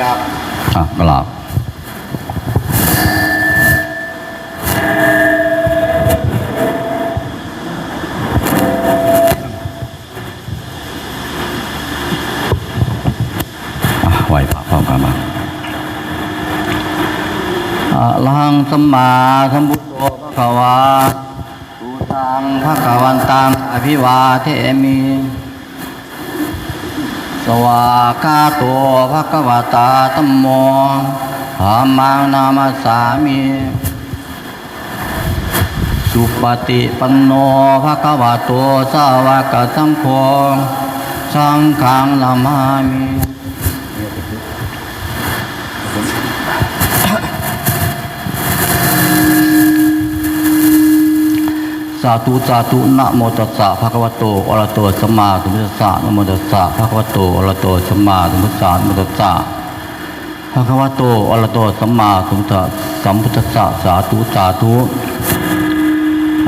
กับอะกราบอะไหวพระพร้อมกันมาอะลังสัมมาสัมพุทโธพระวาตูตังพระกวันตังอภิวาเทมิ สวากาโตภะควตาตัมโมธรรมานามาสามีสุปฏิปันโนภะควตโตสาวกสังโฆสังฆังนามามิ สาธุสาธุนะโมตัสสะภะคะวะโตอะระหะโตสัมมาสัมพุทธัสสะนะโมตัสสะภะคะวะโตอะระหะโตสัมมาสัมพุทธัสสะนะโมตัสสะภะคะวะโตอะระหะโตสัมมาสัมพุทธสัมพุทธัสสะสาธุสาธุ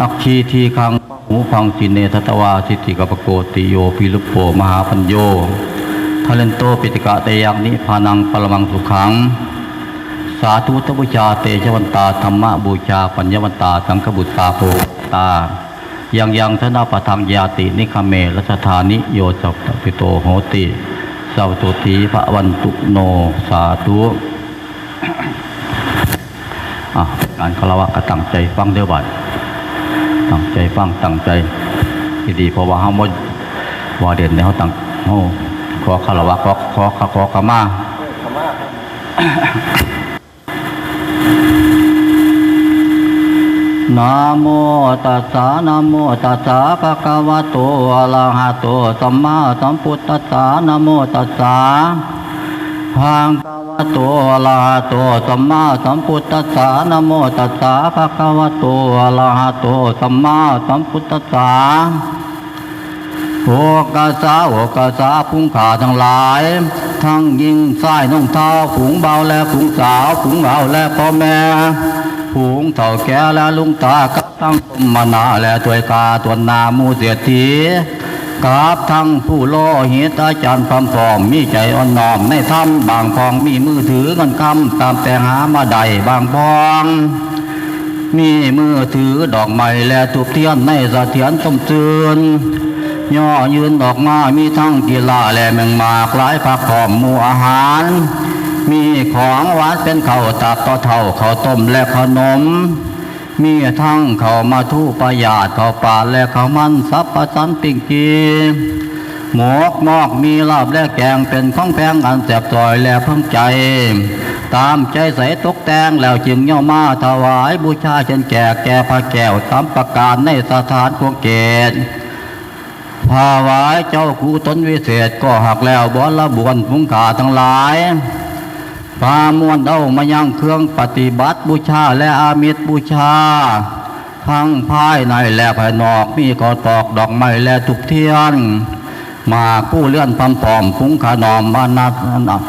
อักขีทีคังหูพังสิเนทัตวาสิทธิกปโกติโยปิลุปโปมหาปัญโยทะเลนโตปิติกะเตยังนิพานังปรมังสุขังสาธุตบูชาเตชวันตาธรรมะบูชาปัญญวันตาสังฆบุตตาโพ ตา ยังยังธนาปทังยาตินิคเมรัชธานิโยสัพพิโตโหติสัพตุทีพระวันตุโนสาธุอะการคารวะก็ตั้งใจฟังเด้อบัดตั้งใจฟังตั้งใจดีเพราะว่าเฮาบ่ว่าเด่นในเฮาตั้งเฮาขอคารวะขอขอขอขอขมา ขม่า นะโมตัสสะนะโมตัสสะภะคะวะโตอะระหะโตสัมมาสัมพุทธัสสะนะโมตัสสะภะคะวะโตอะระหะโตสัมมาสัมพุทธัสสะนะโมตัสสะภะคะวะโตอะระหะโตสัมมาสัมพุทธัสสะโอกาสาโอกาสาพุงขาทั้งหลาย ทั้งยิงซ้ายน้องเท้าผุงเบาและผุงสาวผุงเอาและพ่อแม่ ผูงเถ่าแก่และลุงตากับทั้งสมนาและถวยกาตัวนามูเสียทีกับทั้งผู้โลหิตอาจารย์ความฟอมมีใจอ่อนน้อมในถ้ำบางพองมีมือถือเงินคำตามแต่หามาได้บางพองมีมือถือดอกไม้และทูบเทียนในสะเทียนต้มเตือนย่อยืนดอกมามีทั้งกีฬาและแมงมากหลายผักหอมหมูอาหาร มีของหวานเป็นข้าวตับต่อเท่าข้าวต้มและขนม มีทั้งข้าวมาทุประหยาดข้าวปลาและข้าวมันสับประสันปิงกีหมกมอกมีลาบและแกงเป็นของแพงอันแสบซอยและเพิ่งใจ ตามใจใส่ตกแต่งแล้วจึงย่อมาถวายบูชาเช่นแก่แก่พระแก้วตามประการในสถานควงเกตภาวายเจ้าคูตนวิเศษก็หักแล้วบอละบวนพุงขาทั้งหลาย พามวนเอามายังเครื่องปฏิบัติบูชาและอามิตรบูชา ทั้งภายในและภายนอกมีกอตอกดอกไม้และทุกเทียนมากู้เลื่อนพำผอมพุงขานอมมานา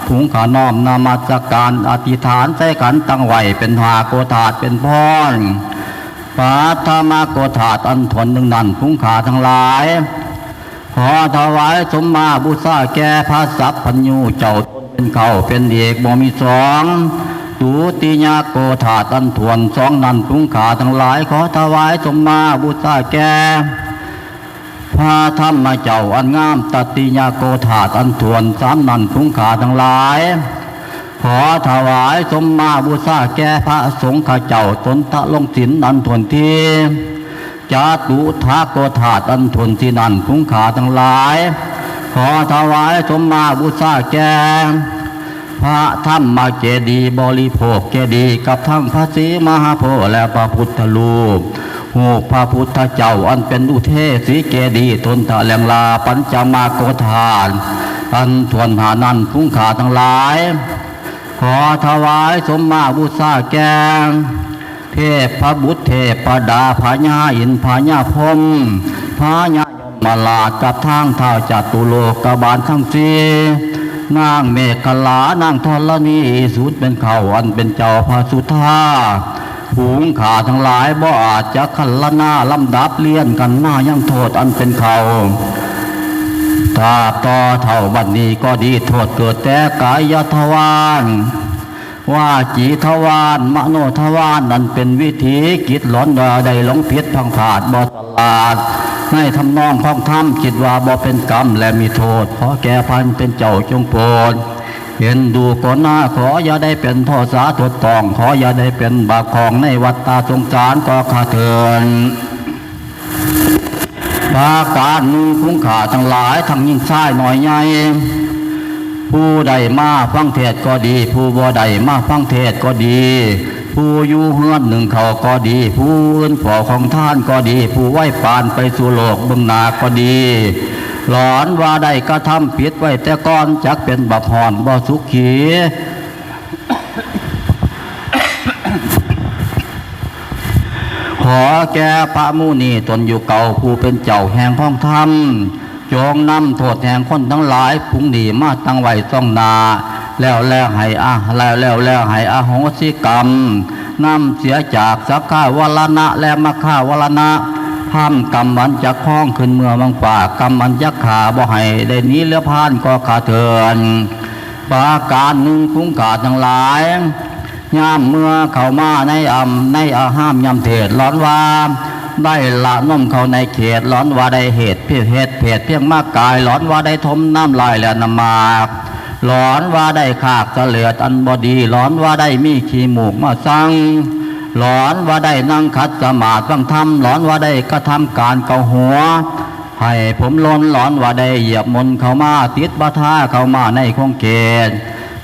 พุงขานอมนามาสการอธิษฐานใส่ขันตั้งไหวเป็นหาโกธาตเป็นพรปาธรรมาโกธาตอันทนหนึ่งนันพุงขาทั้งหลาย ขอถวายสมมาบุษาแก่พระสัพพัญญูเจ้า เป็นเขาเป็นเอกบ่มีสองตูติยาโกธาตันทวนสองนันพุงขาทั้งหลายขอถวายสมมาบุษาแก่พระธรรมเจ้าอันงามตติยาโกธาตันทวนสามนันพุงขาทั้งหลาย ขอถวายสมมาบุษาแก่พระสงฆ์ข้าเจ้าตนทะลงศินอันทวนทีจาตุทาโกธาตันทวนที่นันคุ้งขาทั้งหลาย ขอถวายสมมาบุษาแก่พระธรรมเจดีบริโภคเจดีกับทั้งพระศรีมหาโพธิ์และพระพุทธรูปหูพระพุทธเจ้าอันเป็นอุเทศสีเจดีทนทะแหลงลาปัญจมาโกธาน อันทวนหานันคุ้งขาทั้งหลาย ขอถวายสมมาบุษาแก่เทพพระบุตรเทพปดาพญาอินพญาพมพญาย มาลาดกับทางเท้าจัตุโลกบาลทั้งสีนางเมฆลานางธรณีสุดเป็นเขาอันเป็นเจ้าพระสุธาผูงขาทั้งหลายบ่อาจจะขันละหน้าลำดับเลียนกันหน้ายังโทษอันเป็นเขาตราต่อเท่าบัดนนี้ก็ดีโทษเกิดแต่กายทวารว่าจีทวารมโนทวารนั่นเป็นวิธีกิจหลอนใดหลงผิดพังผาดบอสลาด ในทำนองของธรรมคิดว่าบ่เป็นกรรมและมีโทษขอแก่พันเป็นเจ้าจงโปรดเห็นดูก่อนหน้าขออย่าได้เป็นโทษสาทดตอง ขออย่าได้เป็นบาปของในวัฏตาสงสารก็ขาเถินปาการนึ่งคุ้งขาทั้งหลายทั้งยิ่งชายหน่อยใหญ่ผู้ใดมาฟังเทศก็ดี ผู้บ่ใดมาฟังเทศก็ดี ผู้อยู่เฮือนหนึ่งเขาก็ดี ผู้อื่นฝ่อของท่านก็ดี ผู้ไหว้ปานไปสู่โลกบึงนาก็ดี หลอนว่าได้กระทำผิดไว้แต่ก่อนจักเป็นบัพพรบ่สุขีขอแก่พระมุนีตนอยู่เก่าผู้เป็นเจ้าแห่งห้องธรรมจงนำโทษแห่งคนทั้งหลายพุงดีมาตั้งไว้ต้องนา แล้วแล้วให้อาแล้วแล้วแล้วให้อาโหสิกรรมนำเสียจากสักข้าวลนะ และมะข้าวลนะห้ามกรรมมันจะคล้องขึ้นเมื่อมังป่ากรรมมันยักขาบ่ให้ได้นี้เลือพานก็ขาเถินปาการหนึ่งคุ้งกาทั้งหลายยามเมื่อเข้ามาในอ่ำในอาห้ามยำเทศร้อนว่าได้ละน้มเข้าในเขตร้อนว่าได้เหตุเพียเหตุเพศเพียงมากกายร้อนว่าได้ทมน้ำลายและน้ำมาก ร้อนว่าได้ขากเสลือดอันบอดีร้อนว่าได้มีขี้หมูกมาสั่งร้อนว่าได้นั่งคัดสมาธิฟังธรรมร้อนว่าได้กระทำการเกาหัว ให้ผมล้นร้อนว่าได้เหยียบมนเข้ามาติดบาทาเข้ามาในคงเกต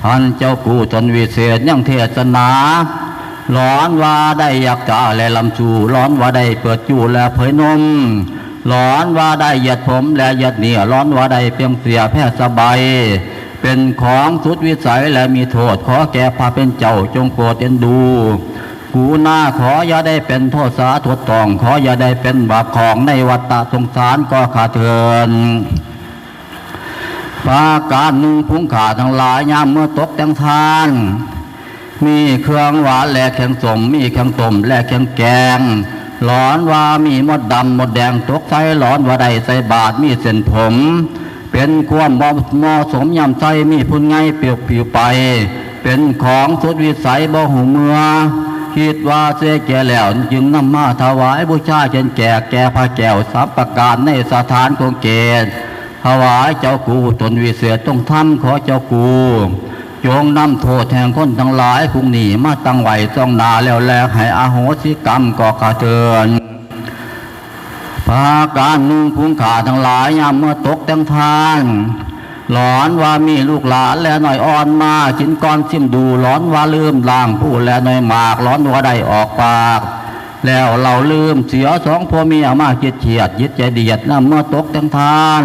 ท่านเจ้ากูตนวิเศษยังเทศนาร้อนว่าได้อยากจะและลำจูร้อนว่าได้เปิดจูและเผยนมร้อนว่าได้เหยียดผมและเหยียดเหนี่ยร้อนว่าได้เพียงเสียแพร่สบาย เป็นของสุดวิสัยและมีโทษ ขอแก่พาเป็นเจ้าจงโปรดเอ็นดู กูหน้าขออย่าได้เป็นโทษสาทดตอง ขออย่าได้เป็นบาปของในวัฏสงสารก็ขาเถินปาการหนึ่งพุงขาทั้งหลายยามเมื่อตกแต่งทาน มีเครื่องหวานและแข็งสม มีแข็งต้มและแข็งแกงร้อนว่ามีมดดำมดแดงตกใส่ร้อนว่าใดใส่บาทมีเส้นผม เป็นความบ่เหมาะสมยำใจมีพุ่นไงเปรียวผิวไป เป็นของสุดวิสัยบ่หูเมือคิดว่าเสียแก่แล้วจึงนำมาถวายบูชาเช่นแก่แก่พระแก้วสับประการในสถานของเกศถวายเจ้ากูตนวิเศษต้องทำขอเจ้ากูจงนำโทษแห่งคนทั้งหลายพุงหนีมาตั้งไหวต้องนาแล้วแลให้อาโหสิกรรมก็ขาเทินาการนุ่งพุงขาทั้งหลายยามเมื่อตกแต่งทานหลอนว่ามีลูกหลานและหน่อยอ่อนมาจินก้อนซิมดูหลอนว่าลืมล่างผู้และหน่อยหมากหลอนว่าได้ออกปาก แล้วเราลืมเสียสองพ่อเมียมาเกียดเฉียดยึดใจเดียดนะเมื่อตกแต่งทาน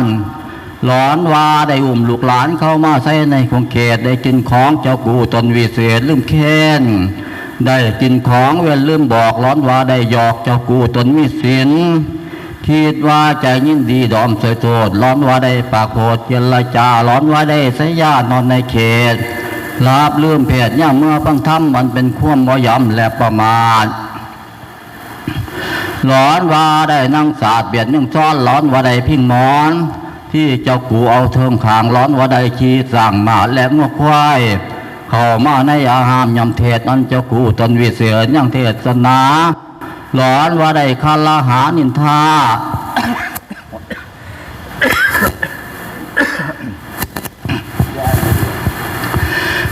หลอนว่าได้อุ้มลูกหลานเข้ามาใส่ในคงเขตได้กินของเจ้ากูตนวิเศษลืมเค้นได้กินของเว้นลืมบอกหลอนว่าได้หยอกเจ้ากูตนมีสิน คิดว่าใจยินดีดอมสวยโทษร้อนว่าได้ปากโหดเจรจาร้อนว่าได้สยานอนในเขตลาบลืมเพศย่าเมื่อฟังธรรมมันเป็นความบ่ยำและประมาทหลอนว่าได้นั่งศาสาดเบียดยังซ้อนหลอนว่าได้พิงมอน ที่เจ้ากูเอาเทิงขางร้อนว่าได้ขี้สั่งมาและงวกควายเข้ามาในอาหามยำเทศนั้นเจ้ากูตนวิเศษยังเทศนา หลอนว่าได้คาลาหานินทา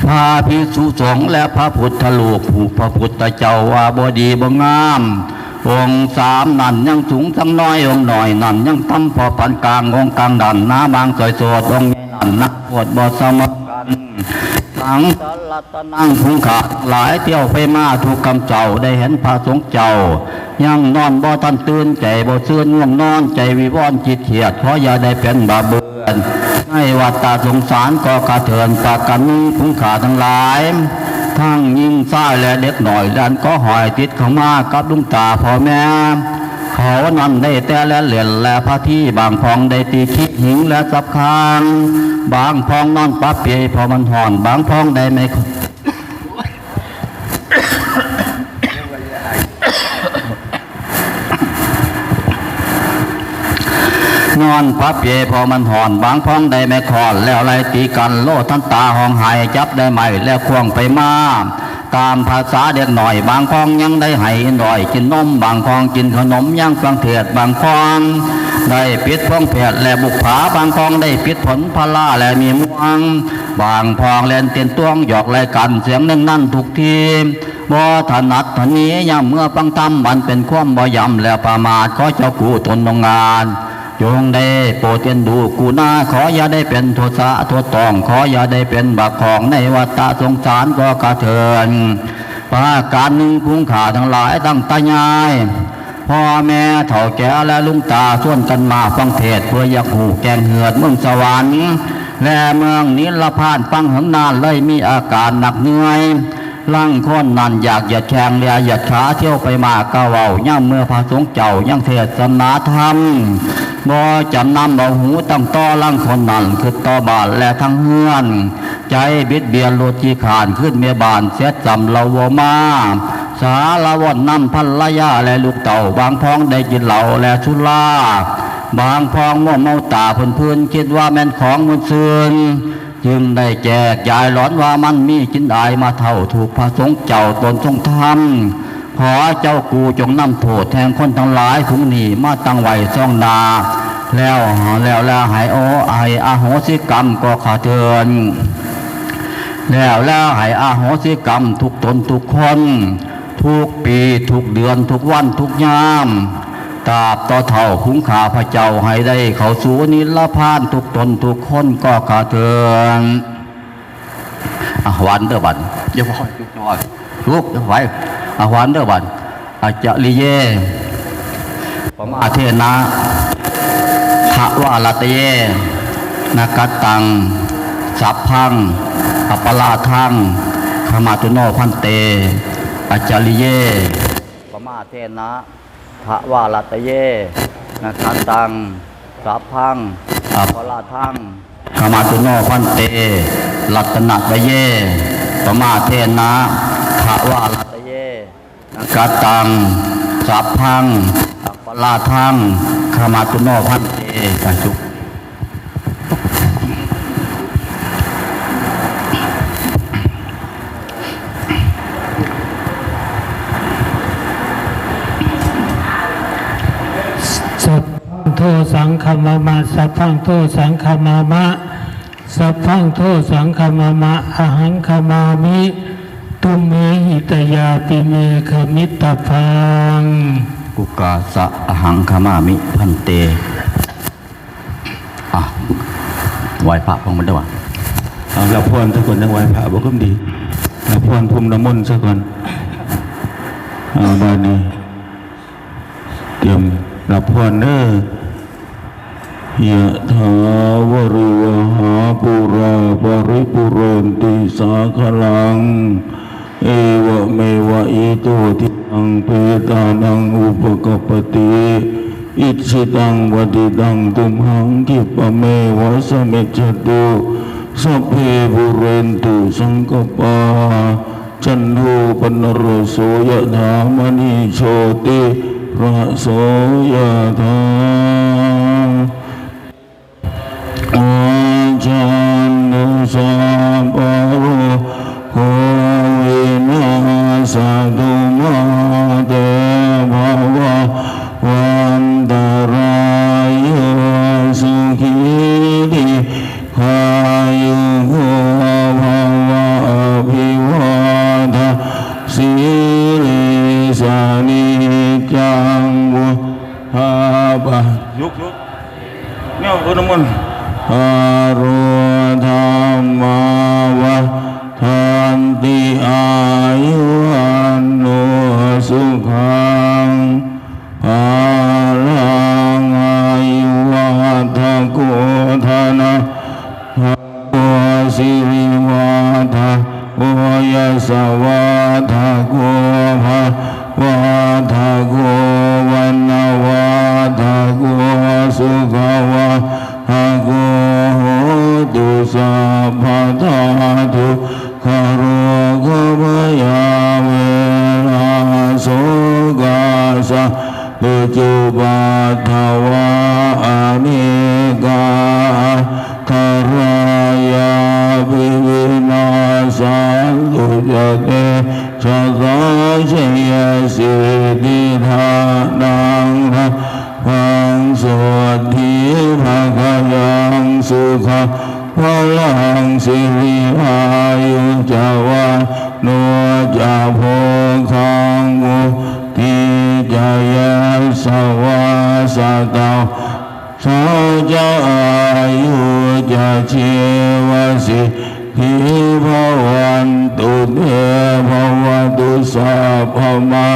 พระภิกษุสงและพระพุทธลูกผูกพระพุทธเจ้าว่าบดีบงามองสามนั่นยังสูงทั้งน้อยองหน่อยนั่นยังตั้มพอปันกลางองกลางดันน้าบางสวยโสดองใหญ่นั่นนักปวดบอสมกัน สังสารตนังพุงขาหลายเที่ยวไปมาถูกคำเจ้าได้เห็นพระสงฆ์เจ้า ยังนอนบ่ทันตื่นใจบ่เสื่อนง่วงนอนใจวิวรณ์จิตเขียดขออย่าได้เป็นบาเบือนให้วัดตาสงสารก็กระเทือนปากันพุงขาทั้งหลายทั้งยิงซ้ายและเด็กหน่อยดันก็หอยติดเข้ามากับลุงตาพ่อแม่เขานั่นได้แต่และเหรียญและพระที่บางพองได้ตีคิดหิงและสับคาง บางพองนอนปั๊บเปียพอมันหอน บางพองได้ไม่นอนพับเยพอมันหอน บางพ้องได้ไม่คอน แล้วไรตีกันโลดทันตาห้องหายจับได้ไหมแล้วควงไปมาตามภาษาเด็กหน่อย บางพ้องยังได้ให้หน่อยกินนม บางพ้องกินขนมยังฟังเถือดบางพ้อง ได้ปิดพ้องแผดและบุกผาบางพ้องได้ปิดผลพลาและมีม่วง บางพองเล่นเตียนตวงหยอกไรกันเสียงนั่นนั่นทุกทีบ่ถนัดทนี้ยามเมื่อปังทำมันเป็นความบ่ยำแล้วประมาทขอเจ้ากูทนลงงานจงได้โปรดเอ็นดูกูนาขออย่าได้เป็นโทสะโทษตอง ขออย่าได้เป็นบักของในวัฏสงสารก็กระเทือนปาการหนึ่งคุ้งขาทั้งหลายตั้งตายาย พ่อแม่เถ่าแก่และลุงตาส่วนกันมาฟังเทศเพื่ออยากหูแกงเหือดเมืองสวรรค์และเมืองนิรพานฟังหึงนานเลยมีอาการหนักเหนื่อยลังค้นนันอยากหยียดแขงเลียหยียดขาเที่ยวไปมากะเว้าย่ำเมื่อพระสงฆ์เจ้ายังเทศนาธรรมบ่จำนำเอาหูตั้งต่อลังคนนันคือต่อบาทและทั้งเฮือน ใจบิดเบียนโลจีขานขึ้นเมียบานเสียจำเราวมา สาละวันนำพันละยาและลูกเต่า บางพ้องได้กินเหล่าและชุลาบางพ้องม่วเมาตาเพื่นพื้นคิดว่าแม่นของมุนซืนจึงได้แจกยายร้อนว่ามันมีกินอายมาเท่าถูกพระสงฆ์เจ้าตนทรงธรรมขอเจ้ากูจงนำโทษแทนคนทั้งหลายทุกหนีมาตั้งไว้ซ่องนาแล้วแล้วแล้วหายโอไออาโหสิกรรมก็ขาเทือนแล้วแล้วให้อาโหสิกรรมทุกตนทุกคน ทุกปีทุกเดือนทุกวันทุกยามตราบต่อเท่าคุ้มขาพระเจ้าให้ได้ เขาสูนิรพานทุกตนทุกคนก็กระเทือนอาหวันเด้อบันอย่าพอยลุกน้อยลุกไหวอาหวันเด้อบันอาจริเยปมาเทนะทะวาลตเยนากัตตัง สัพพัง อัปปลาทังขมาตุโนพันเต อาจาริเยปมาเทนะพระวาลตเยนะคันตังสัพพังอัปปลาทังขมาตุโนพันเต รัตนตเยปมาเทนะพระวาลตเยนะคันตังสัพพังอัปปลาทังขมาตุโนพันเตสา โทสังคมามะสัพพังโทสังคมามะสัพพังโทสังคมามะอหังคมามิตุมเมหิตยาปิเมขมิตตพังกุกาสะอหังคามามิพันเตอะไหวพระพงมันด้วยวะเอารับพรทุกคนทั้งไหว้พระบอกก็ดีรับพรภูมิน้ำมนต์สักคนเอาบ้านนี้เตรียม รับพรเด้อยะถาวริวหาปุราปริปุเรนติสาคลัง เอวเมวะอิโตทิอังเปตานังอุปกปติอิชิตังวติตังตุมหังคิปเมวะสมิจจตุสัพเพบุเรนตุสังกปาจันโทปนรโสยะถามณีโชติ ร เจวสิทิภวันตุเตภวตุสาพพมา